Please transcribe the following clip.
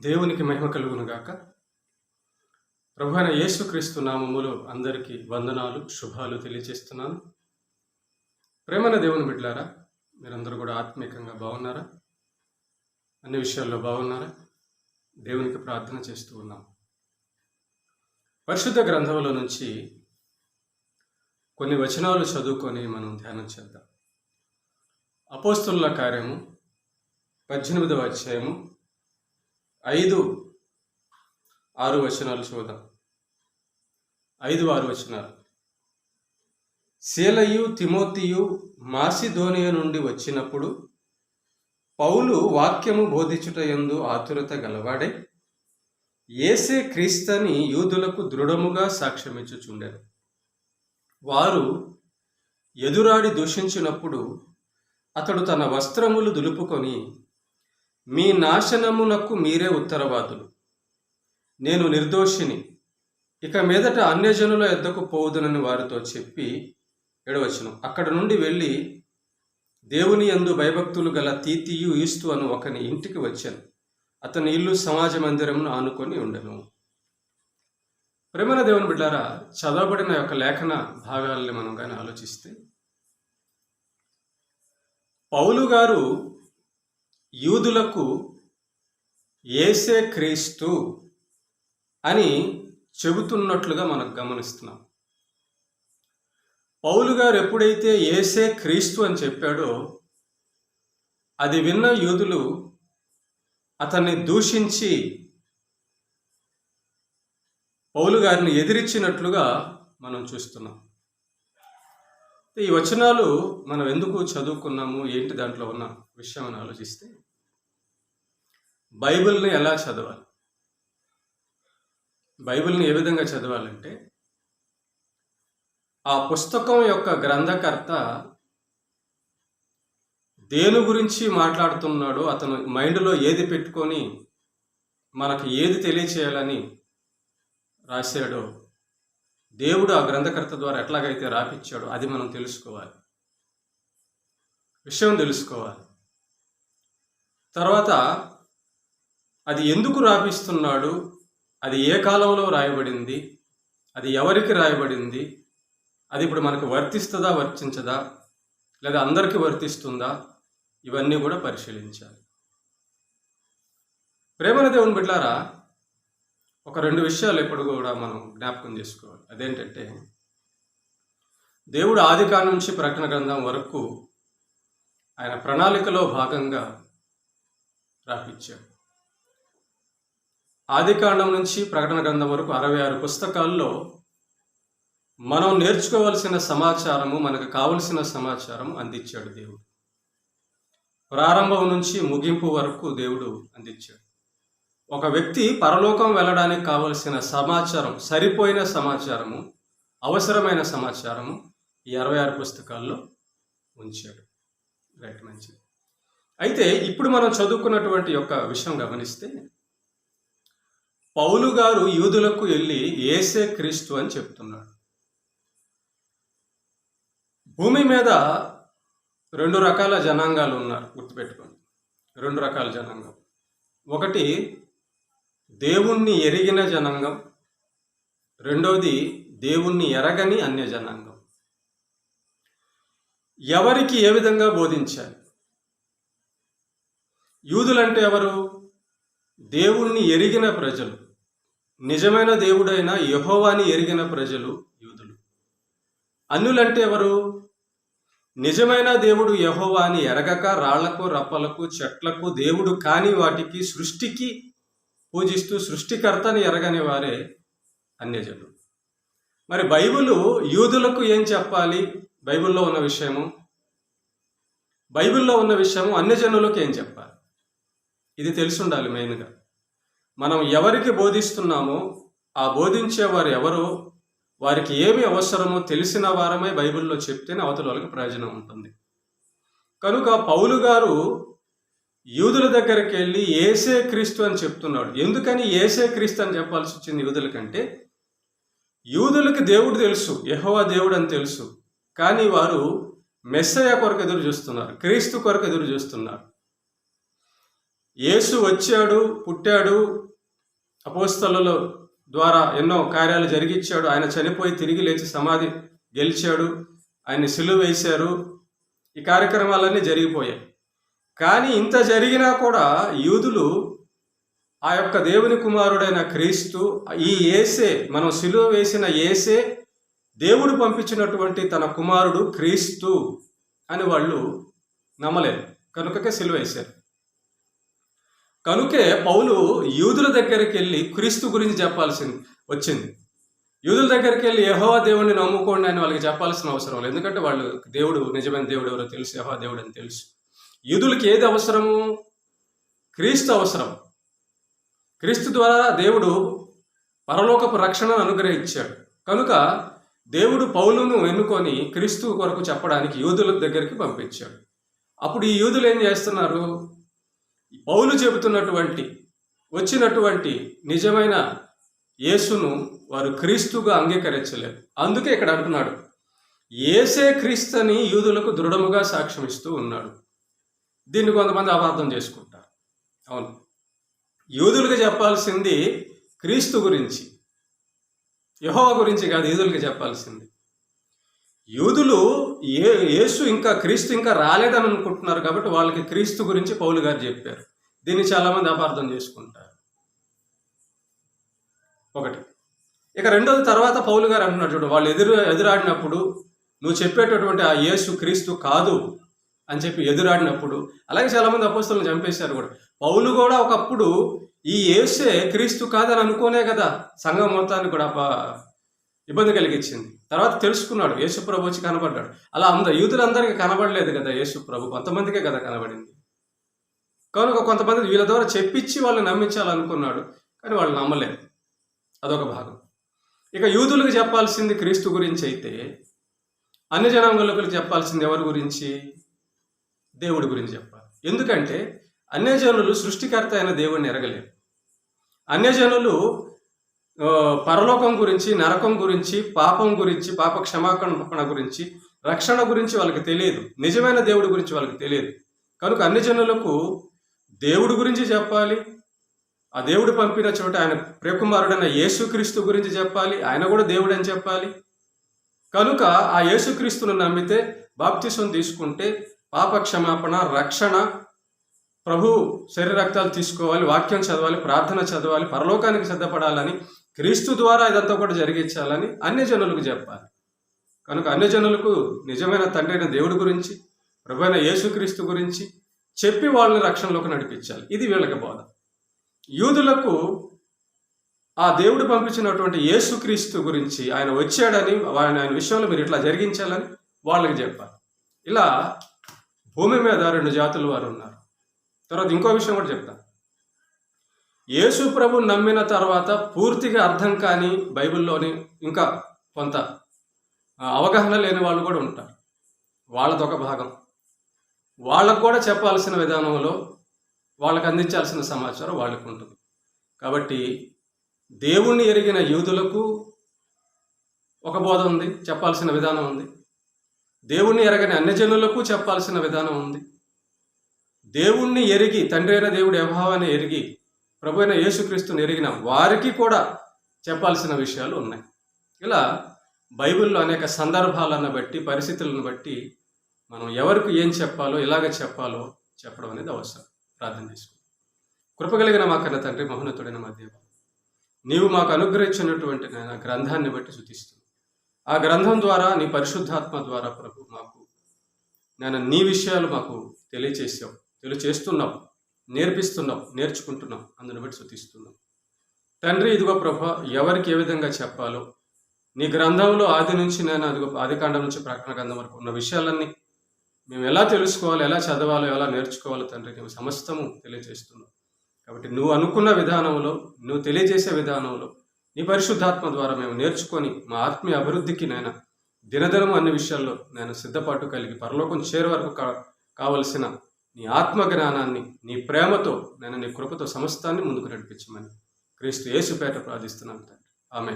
దేవునికి మహిమ కలుగునుగాక ప్రభు అయిన యేసుక్రీస్తు నామములో అందరికీ వందనాలు శుభాలు తెలియజేస్తున్నాను. ప్రేమన దేవుని బిడ్లారా మీరందరూ కూడా ఆత్మీయంగా బాగున్నారా? అన్ని విషయాల్లో బాగున్నారా? దేవునికి ప్రార్థన చేస్తూ ఉన్నాం. పరిశుద్ధ గ్రంథంలో నుంచి కొన్ని వచనాలు చదువుకొని మనం ధ్యానం చేద్దాం. అపోస్తుల కార్యము పద్దెనిమిదవ అధ్యాయము ఐదు ఆరు వచనాలు చూద్దాం. ఐదు ఆరు వచనాలు. శీలయు తిమోతియు మాసిధోనియ నుండి వచ్చినప్పుడు పౌలు వాక్యము బోధించుట యందు ఆతురత గలవాడే ఏసే క్రీస్తని యూదులకు దృఢముగా సాక్ష్యమిచ్చుచుండెను. వారు ఎదురాడి దూషించినప్పుడు అతడు తన వస్త్రములు దులుపుకొని మీ నాశనమునకు మీరే ఉత్తరవాదులు. నేను నిర్దోషిని. ఇక మీదట అన్యజనుల ఎద్దకు పోవుదనని వారితో చెప్పి ఎడవచ్చును అక్కడ నుండి వెళ్ళి దేవుని యందు భయభక్తులు గల తీతియు ఈస్తు అను ఒకని ఇంటికి వచ్చాను. అతని ఇల్లు సమాజ మందిరమును ఆనుకొని ఉండెను. ప్రేమల దేవుని బిడ్డారా చదవబడిన యొక్క లేఖన భాగాలని మనం కానీ ఆలోచిస్తే పౌలు గారు యూదులకు ఏసే క్రీస్తు అని చెబుతున్నట్లుగా మనం గమనిస్తున్నాం. పౌలు గారు ఎప్పుడైతే ఏసే క్రీస్తు అని చెప్పాడో అది విన్న యూదులు అతన్ని దూషించి పౌలు గారిని ఎదిరించినట్లుగా మనం చూస్తున్నాం. ఈ వచనాలు మనం ఎందుకు చదువుకున్నాము? ఏంటి దాంట్లో ఉన్న విషయం అని ఆలోచిస్తే బైబిల్ని ఎలా చదవాలి? బైబిల్ని ఏ విధంగా చదవాలంటే ఆ పుస్తకం యొక్క గ్రంథకర్త దేని గురించి మాట్లాడుతున్నాడో అతను మైండ్లో ఏది పెట్టుకొని మనకు ఏది తెలియచేయాలని రాశాడో దేవుడు ఆ గ్రంథకర్త ద్వారా ఎట్లాగైతే రాపిచ్చాడో అది మనం తెలుసుకోవాలి. విషయం తెలుసుకోవాలి. తర్వాత అది ఎందుకు రాపిస్తున్నాడు? అది ఏ కాలంలో రాయబడింది? అది ఎవరికి రాయబడింది? అది ఇప్పుడు మనకు వర్తిస్తుందా వర్తించదా? లేదా అందరికీ వర్తిస్తుందా? ఇవన్నీ కూడా పరిశీలించాలి. ప్రేమల దేవుని బిడ్డారా ఒక రెండు విషయాలు ఎప్పుడు కూడా మనం జ్ఞాపకం చేసుకోవాలి. అదేంటంటే దేవుడు ఆదికాలం నుంచి ప్రకటన గ్రంథం వరకు ఆయన ప్రణాళికలో భాగంగా రాపిచ్చాడు. ఆదికాండం నుంచి ప్రకటన గ్రంథం వరకు అరవై ఆరు పుస్తకాల్లో మనం నేర్చుకోవలసిన సమాచారము మనకు కావలసిన సమాచారం అందించాడు దేవుడు. ప్రారంభం నుంచి ముగింపు వరకు దేవుడు అందించాడు. ఒక వ్యక్తి పరలోకం వెళ్ళడానికి కావలసిన సమాచారం సరిపోయిన సమాచారము అవసరమైన సమాచారము ఈ అరవై ఆరు పుస్తకాల్లో ఉంచాడు. రైట్ మంచిది. అయితే ఇప్పుడు మనం చదువుకున్నటువంటి యొక్క విషయం గమనిస్తే పౌలు గారు యూదులకు వెళ్ళి ఏసే క్రీస్తు అని చెప్తున్నాడు. భూమి మీద రెండు రకాల జనాంగాలు ఉన్నారు గుర్తుపెట్టుకోండి. రెండు రకాల జనాంగం. ఒకటి దేవుణ్ణి ఎరిగిన జనాంగం. రెండవది దేవుణ్ణి ఎరగని అన్య జనాంగం. ఎవరికి ఏ విధంగా బోధించాలి? యూదులంటే ఎవరు? దేవుణ్ణి ఎరిగిన ప్రజలు. నిజమైన దేవుడైన యహోవాని ఎరిగిన ప్రజలు యూదులు. అన్యులంటే ఎవరు? నిజమైన దేవుడు యహోవాని ఎరగక రాళ్ళకు రప్పలకు చెట్లకు దేవుడు కాని వాటికి సృష్టికి పూజిస్తూ సృష్టికర్తని ఎరగని వారే అన్యజనులు. మరి బైబిలు యూదులకు ఏం చెప్పాలి? బైబిల్లో ఉన్న విషయము? బైబిల్లో ఉన్న విషయము అన్యజనులకు ఏం చెప్పాలి? ఇది తెలుసుండాలి మెయిన్గా. మనం ఎవరికి బోధిస్తున్నామో ఆ బోధించేవారు ఎవరో వారికి ఏమి అవసరమో తెలిసిన వారమే బైబిల్లో చెప్తేనే అవతల వాళ్ళకి ప్రయోజనం ఉంటుంది. కనుక పౌలు గారు యూదుల దగ్గరికి వెళ్ళి ఏసే క్రీస్తు అని చెప్తున్నాడు. ఎందుకని ఏసే క్రీస్తు అని చెప్పాల్సి వచ్చింది యూదుల కంటే యూదులకి దేవుడు తెలుసు యహోవా దేవుడు అని తెలుసు. కానీ వారు మెస్సయ కొరకు ఎదురు చూస్తున్నారు క్రీస్తు కొరకు ఎదురు చూస్తున్నారు. యేసు వచ్చాడు పుట్టాడు అపోస్తలలో ద్వారా ఎన్నో కార్యాలు జరిగించాడు ఆయన చనిపోయి తిరిగి లేచి సమాధి గెలిచాడు. ఆయన్ని సిలువ వేశారు. ఈ కార్యక్రమాలన్నీ జరిగిపోయాయి. కానీ ఇంత జరిగినా కూడా యూదులు ఆ యొక్క దేవుని కుమారుడైన క్రీస్తు ఈ ఏసే మనం సిలువ వేసిన ఏసే దేవుడు పంపించినటువంటి తన కుమారుడు క్రీస్తు అని వాళ్ళు నమ్మలేదు. కనుకకే సిలువ వేశారు. కనుకే పౌలు యూదుల దగ్గరికి వెళ్ళి క్రీస్తు గురించి చెప్పాల్సింది వచ్చింది. యూదుల దగ్గరికి వెళ్ళి యహోవా దేవుడిని నమ్ముకోండి అని వాళ్ళకి చెప్పాల్సిన అవసరం లేదు. ఎందుకంటే వాళ్ళు దేవుడు నిజమైన దేవుడు ఎవరో తెలుసు యహోవా దేవుడు అని తెలుసు. యూదులకి ఏది అవసరము? క్రీస్తు అవసరం. క్రీస్తు ద్వారా దేవుడు పరలోకపు రక్షణను అనుగ్రహించాడు. కనుక దేవుడు పౌలును ఎన్నుకొని క్రీస్తు కొరకు చెప్పడానికి యూదుల దగ్గరికి పంపించాడు. అప్పుడు ఈ యూదులు ఏం చేస్తున్నారు? పౌలు చెబుతున్నటువంటి వచ్చినటువంటి నిజమైన యేసును వారు క్రీస్తుగా అంగీకరించలేరు అందుకే ఇక్కడ అంటున్నాడు ఏసే క్రీస్తని యూదులకు దృఢముగా సాక్ష్యం ఇస్తూ ఉన్నాడు. దీన్ని కొంతమంది అపార్థం చేసుకుంటారు. అవును. యూదులకు చెప్పాల్సింది క్రీస్తు గురించి. యహోవ గురించి కాదు యూదులకి చెప్పాల్సింది. యూదులు ఏ యేసు ఇంకా క్రీస్తు ఇంకా రాలేదని అనుకుంటున్నారు కాబట్టి వాళ్ళకి క్రీస్తు గురించి పౌలు గారు చెప్పారు. దీన్ని చాలామంది అపార్థం చేసుకుంటారు. ఒకటి. ఇక రెండోది తర్వాత పౌలు గారు అంటున్నాడు చూడు వాళ్ళు ఎదురు ఎదురాడినప్పుడు నువ్వు చెప్పేటటువంటి ఆ యేసు క్రీస్తు కాదు. అని చెప్పి ఎదురాడినప్పుడు అలాగే చాలామంది అపోస్తులను చంపేశారు కూడా. పౌలు కూడా ఒకప్పుడు ఈ ఏసే క్రీస్తు కాదని అనుకోనే కదా సంఘం మొత్తాన్ని కూడా ఇబ్బంది కలిగించింది. తర్వాత తెలుసుకున్నాడు యేసు ప్రభు వచ్చి కనబడ్డాడు. అలా అందరు యూతులందరికీ కనబడలేదు కదా యేసు ప్రభు కొంతమందికే కదా కనబడింది. కనుక కొంతమంది వీళ్ళ ద్వారా చెప్పించి వాళ్ళని నమ్మించాలనుకున్నాడు కానీ వాళ్ళు నమ్మలేదు. అదొక భాగం. ఇక యూదులకు చెప్పాల్సింది క్రీస్తు గురించి అయితే అన్ని జనాంగులకు చెప్పాల్సింది ఎవరి గురించి? దేవుడి గురించి చెప్పాలి. ఎందుకంటే అన్యజనులు సృష్టికర్త అయిన దేవుడిని ఎరగలేరు. అన్యజనులు పరలోకం గురించి నరకం గురించి పాపం గురించి పాప క్షమాపణ గురించి రక్షణ గురించి వాళ్ళకి తెలియదు. నిజమైన దేవుడి గురించి వాళ్ళకి తెలియదు. కనుక అన్ని జనులకు దేవుడి గురించి చెప్పాలి. ఆ దేవుడు పంపిన చోట ఆయన ప్రియకుమారుడైన యేసుక్రీస్తు గురించి చెప్పాలి. ఆయన కూడా దేవుడు అని చెప్పాలి. కనుక ఆ యేసుక్రీస్తును నమ్మితే బాప్తిసం తీసుకుంటే పాప క్షమాపణ రక్షణ ప్రభు శరీర రక్తాలు తీసుకోవాలి వాక్యం చదవాలి ప్రార్థన చదవాలి పరలోకానికి సిద్ధపడాలని క్రీస్తు ద్వారా ఇదంతా కూడా జరిగించాలని అన్ని జనులకు చెప్పాలి. కనుక అన్ని జనులకు నిజమైన తండ్రైన దేవుడి గురించి ప్రభు అయిన యేసుక్రీస్తు గురించి చెప్పి వాళ్ళని రక్షణలోకి నడిపించాలి. ఇది వీళ్ళకి బోధ. యూదులకు ఆ దేవుడు పంపించినటువంటి యేసుక్రీస్తు గురించి ఆయన వచ్చాడని ఆయన ఆయన విషయంలో మీరు ఇట్లా జరిగించాలని వాళ్ళకి చెప్పాలి. ఇలా భూమి మీద రెండు జాతుల వారు ఉన్నారు. తర్వాత ఇంకో విషయం కూడా చెప్తాను యేసు ప్రభు నమ్మిన తర్వాత పూర్తిగా అర్థం కాని బైబిల్లోని ఇంకా కొంత అవగాహన లేని వాళ్ళు కూడా ఉంటారు. వాళ్ళదొక భాగం. వాళ్ళకు కూడా చెప్పాల్సిన విధానంలో వాళ్ళకు అందించాల్సిన సమాచారం వాళ్ళకు ఉంటుంది. కాబట్టి దేవుణ్ణి ఎరిగిన యూదులకు ఒక బోధ ఉంది చెప్పాల్సిన విధానం ఉంది. దేవుణ్ణి ఎరగని అన్యజనులకు చెప్పాల్సిన విధానం ఉంది. దేవుణ్ణి ఎరిగి తండ్రి అయిన దేవుడి అభావాన్ని ఎరిగి ప్రభు అయిన యేసుక్రీస్తుని ఎరిగిన వారికి కూడా చెప్పాల్సిన విషయాలు ఉన్నాయి. ఇలా బైబిల్లో అనేక సందర్భాలను బట్టి పరిస్థితులను బట్టి మనం ఎవరికి ఏం చెప్పాలో ఇలాగ చెప్పాలో చెప్పడం అనేది అవసరం. ప్రార్థన చేసుకుంటాం కృపగలిగిన మా కన్న తండ్రి మహోన్నతుడైన మా దేవ నీవు మాకు అనుగ్రహించినటువంటి నాయన గ్రంథాన్ని బట్టి శుతిస్తుంది ఆ గ్రంథం ద్వారా నీ పరిశుద్ధాత్మ ద్వారా ప్రభు మాకు నేను నీ విషయాలు మాకు తెలియచేసావు తెలియచేస్తున్నావు నేర్పిస్తున్నావు నేర్చుకుంటున్నావు అందుని బట్టి శుతిస్తున్నావు తండ్రి ఇదిగో ప్రభ ఎవరికి ఏ విధంగా చెప్పాలో నీ గ్రంథంలో ఆది నుంచి నేను అదిగో ఆదికాండం నుంచి ప్రకటన గ్రంథం వరకు ఉన్న విషయాలన్నీ మేము ఎలా తెలుసుకోవాలి ఎలా చదవాలో ఎలా నేర్చుకోవాలో తండ్రి మేము సమస్తము తెలియజేస్తున్నావు కాబట్టి నువ్వు అనుకున్న విధానంలో నువ్వు తెలియజేసే విధానంలో నీ పరిశుద్ధాత్మ ద్వారా మేము నేర్చుకొని మా ఆత్మీయ అభివృద్ధికి నేను దినదినము అన్ని విషయాల్లో నేను సిద్ధపాటు కలిగి పరలోకం చేరే వరకు కా కావలసిన నీ ఆత్మ జ్ఞానాన్ని నీ ప్రేమతో నేను నీ కృపతో సమస్తాన్ని ముందుకు నడిపించమని క్రీస్తు యేసుపేట ప్రార్థిస్తున్నాను తండ్రి. ఆమె